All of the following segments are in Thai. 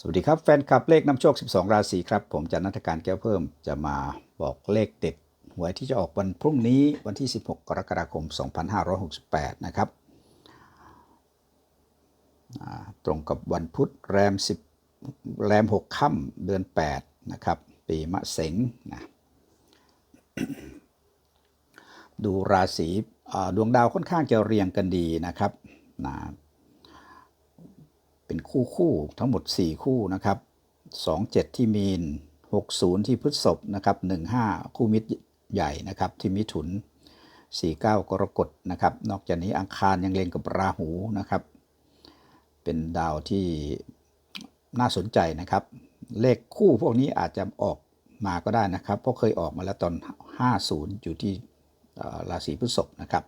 สวัสดีครับ แฟนคลับเลขนำโชค 12 ราศีครับ ผมจันนัทการแก้วเพิ่มจะมาบอกเลขเด็ดหวยที่จะออกวันพรุ่งนี้วันที่ 16 กรกฎาคม 2568 นะครับตรงกับวันพุธแรม 10 แรม 6 ค่ำเดือน 8 นะครับ ปีมะเสงนะดูราศีดวงดาวค่อนข้างจะเรียงกันดีนะครับนะ เป็นคู่คู่ทั้งหมด 4 คู่นะครับ27 ที่มีน 60 ที่พฤษภนะครับ15 คู่มิตรใหญ่นะครับที่มิถุน 49 กรกฎนะครับ นอกจากนี้อังคารยังเล็งกับราหูนะครับ เป็นดาวที่น่าสนใจนะครับ เลขคู่พวกนี้อาจจะออกมาก็ได้นะครับเพราะเคยออกมาแล้วตอน 50 อยู่ที่ราศีพฤษภนะครับ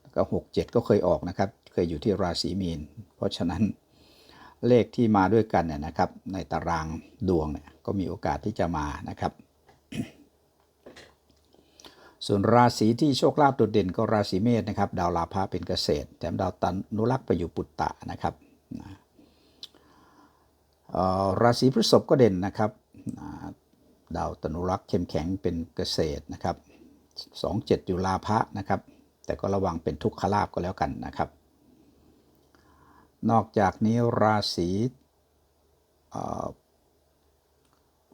แล้วก็ 67 ก็เคยออกนะครับ เคยอยู่ที่ราศีมีน เพราะฉะนั้น เลขที่มาด้วยกันเนี่ยนะครับ ในตารางดวงเนี่ยก็มีโอกาสที่จะมานะครับ ส่วนราศีที่โชคลาภโดดเด่นก็ราศีเมษนะครับ ดาวลาภะเป็นเกษตร แถมดาวตันนุรักษ์ไปอยู่ปุตตะนะครับราศีพฤษภก็เด่นนะครับดาวตนุรักษ์เข้มแข็งเป็นเกษตรนะครับ 27 อยู่ลาภะนะครับ แต่ก็ระวังเป็นทุกขลาภก็แล้วกันนะครับ นอกจากนี้ราศี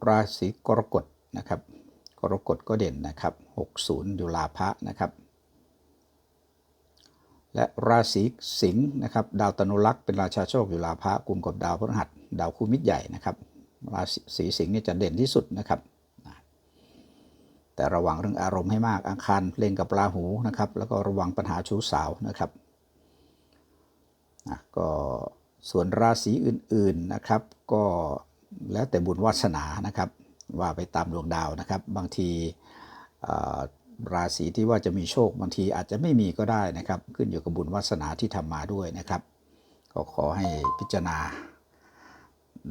ราศีกรกฎนะครับ กรกฎก็เด่นนะครับ 60อยู่ลาภะนะครับ และราศีสิงห์นะครับ ดาวตนุรักษ์เป็นราชาโชคอยู่ลาภะกลุ่มกับดาวพฤหัส ดาวคู่มิตรใหญ่นะครับ ราศีสิงห์นี่จะเด่นที่สุดนะครับ แต่ระวังเรื่องอารมณ์ให้มากอังคารเล็งกับราหูนะครับ แล้วก็ระวังปัญหาชู้สาวนะครับ นะก็ส่วนราศีอื่นๆนะครับ ก็แล้วแต่บุญวาสนานะครับ ว่าไปตามดวงดาวนะครับ บางทีราศีที่ว่าจะมีโชคบางทีอาจจะไม่มีก็ได้นะครับ ขึ้นอยู่กับบุญวาสนาที่ทำมาด้วยนะครับ ก็ขอให้พิจารณา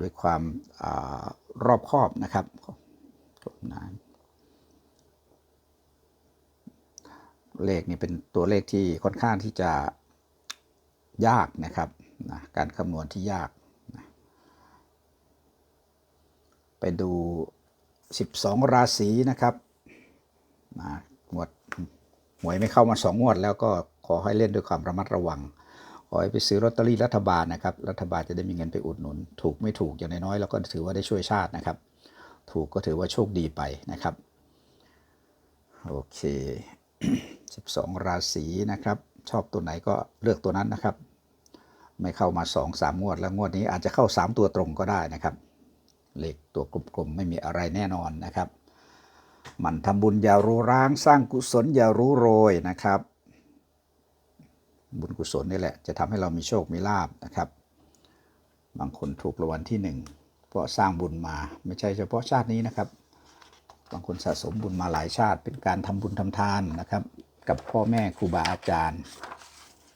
ด้วยความอารอบคอบนะครับนะเลขนี่เป็นตัวเลขที่ค่อนข้างที่จะ ยากนะครับนะการคำนวณที่ยากนะไปดู 12 ราศีนะครับนะงวดหวยไม่เข้ามาสองงวด แล้วก็ขอให้เล่นด้วยความระมัดระวัง ขอให้ไปซื้อลอตเตอรี่รัฐบาลนะครับ รัฐบาลจะได้มีเงินไปอุดหนุน ถูกไม่ถูกอย่างน้อยๆเราก็ถือว่าได้ช่วยชาตินะครับ ถูกก็ถือว่าโชคดีไปนะครับ โอเค 12 ราศีนะครับ ชอบตัวไหนก็เลือกตัวนั้นนะครับ ไม่เข้ามา 2 3 งวด แล้วงวดนี้อาจจะเข้า 3 ตัวตรงก็ได้นะครับเลขตัวกลมๆไม่มีอะไรแน่นอนนะครับ มันทำบุญอย่ารู้ร้างสร้างกุศลอย่ารู้โรยนะครับ บุญกุศลนี่แหละ จะทำให้เรามีโชคมีลาบนะครับ บางคนถูกรางวัลที่หนึ่งเพราะสร้างบุญมาไม่ใช่เฉพาะชาตินี้นะครับ บางคนสะสมบุญมาหลายชาติเป็นการทำบุญทำทานนะครับ กับพ่อแม่ครูบาอาจารย์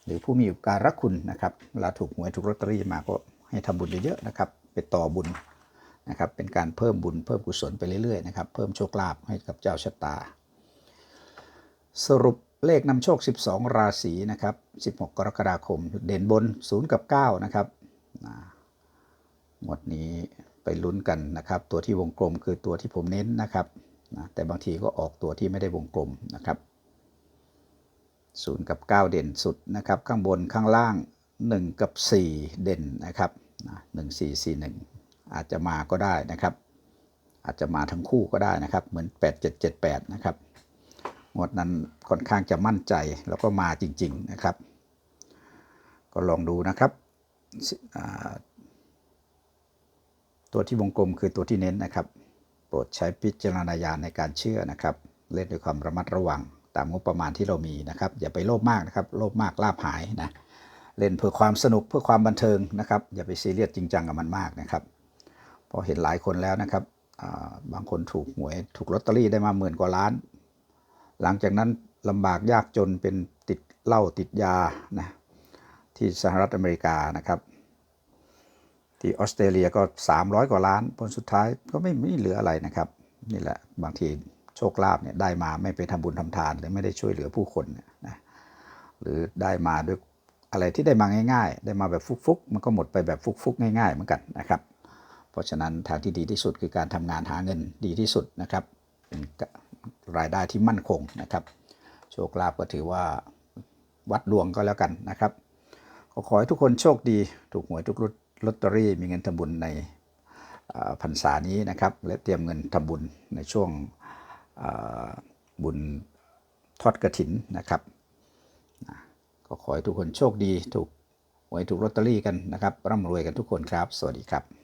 หรือผู้มีอุปการะคุณนะครับเวลาถูกหวยถูกลอตเตอรี่มาก็ให้ทำบุญเยอะๆนะครับไปต่อบุญนะครับเป็นการเพิ่มบุญเพิ่มกุศลไปเรื่อยๆนะครับเพิ่มโชคลาภให้กับเจ้าชะตา สรุปเลขนำโชค 12 ราศีนะครับ 16 กรกฎาคม เด่นบน 0 กับ 9 นะครับหมดนี้ไปลุ้นกันนะครับ ตัวที่วงกลมคือตัวที่ผมเน้นนะครับ แต่บางทีก็ออกตัวที่ไม่ได้วงกลมนะครับ 0 กับ 9 เด่นสุดนะครับ ข้างบนข้างล่าง 1 กับ 4 เด่นนะครับนะ1 4 4 1 อาจจะมาก็ได้นะครับ อาจจะมาทั้งคู่ก็ได้นะครับ เหมือน 8 7 7 8 นะครับงวดนั้นค่อนข้างจะมั่นใจแล้วก็มาจริง ๆนะครับ ก็ลองดูนะครับ ตัวที่วงกลมคือตัวที่เน้นนะครับ โปรดใช้พิจารณญาณในการเชื่อนะครับ เล่นด้วยความระมัดระวัง ตามงบประมาณที่เรามีนะครับ อย่าไปโลภมากนะครับ โลภมากลาภหายนะ เล่นเพื่อความสนุกเพื่อความบันเทิงนะครับ อย่าไปซีเรียสจริงจังกับมันมากนะครับ พอเห็นหลายคนแล้วนะครับ บางคนถูกหวยถูกลอตเตอรี่ได้มาหมื่นกว่าล้าน หลังจากนั้นลำบากยากจนเป็นติดเหล้าติดยานะที่สหรัฐอเมริกานะครับที่ออสเตรเลียก็ 300 กว่าล้าน ผลสุดท้ายก็ไม่ไม่เหลืออะไรนะครับ นี่แหละบางที โชคลาภเนี่ยได้มาไม่ไปทำบุญทำทาน หรือไม่ได้ช่วยเหลือผู้คนนะหรือได้มาด้วยอะไรที่ได้มาง่าย ๆ ได้มาแบบฟุกๆ มันก็หมดไปแบบฟุกๆ ง่าย ๆ เหมือนกันนะครับ เพราะฉะนั้นทางที่ดีที่สุดคือการทำงานหาเงินดีที่สุดนะครับ เป็นรายได้ที่มั่นคงนะครับ โชคลาภก็ถือว่าวัดดวงก็แล้วกันนะครับ็ขอให้ทุกคนโชคดี ถูกหวยทุกลอตเตอรี่ มีเงินทำบุญในพรรษานี้นะครับ และเตรียมเงินทำบุญในช่วง บุญทอดกระถินนะครับ ก็ขอให้ทุกคนโชคดีถูกหวยถูกลอตเตอรี่กันนะครับร่ำรวยกันทุกคนครับ สวัสดีครับ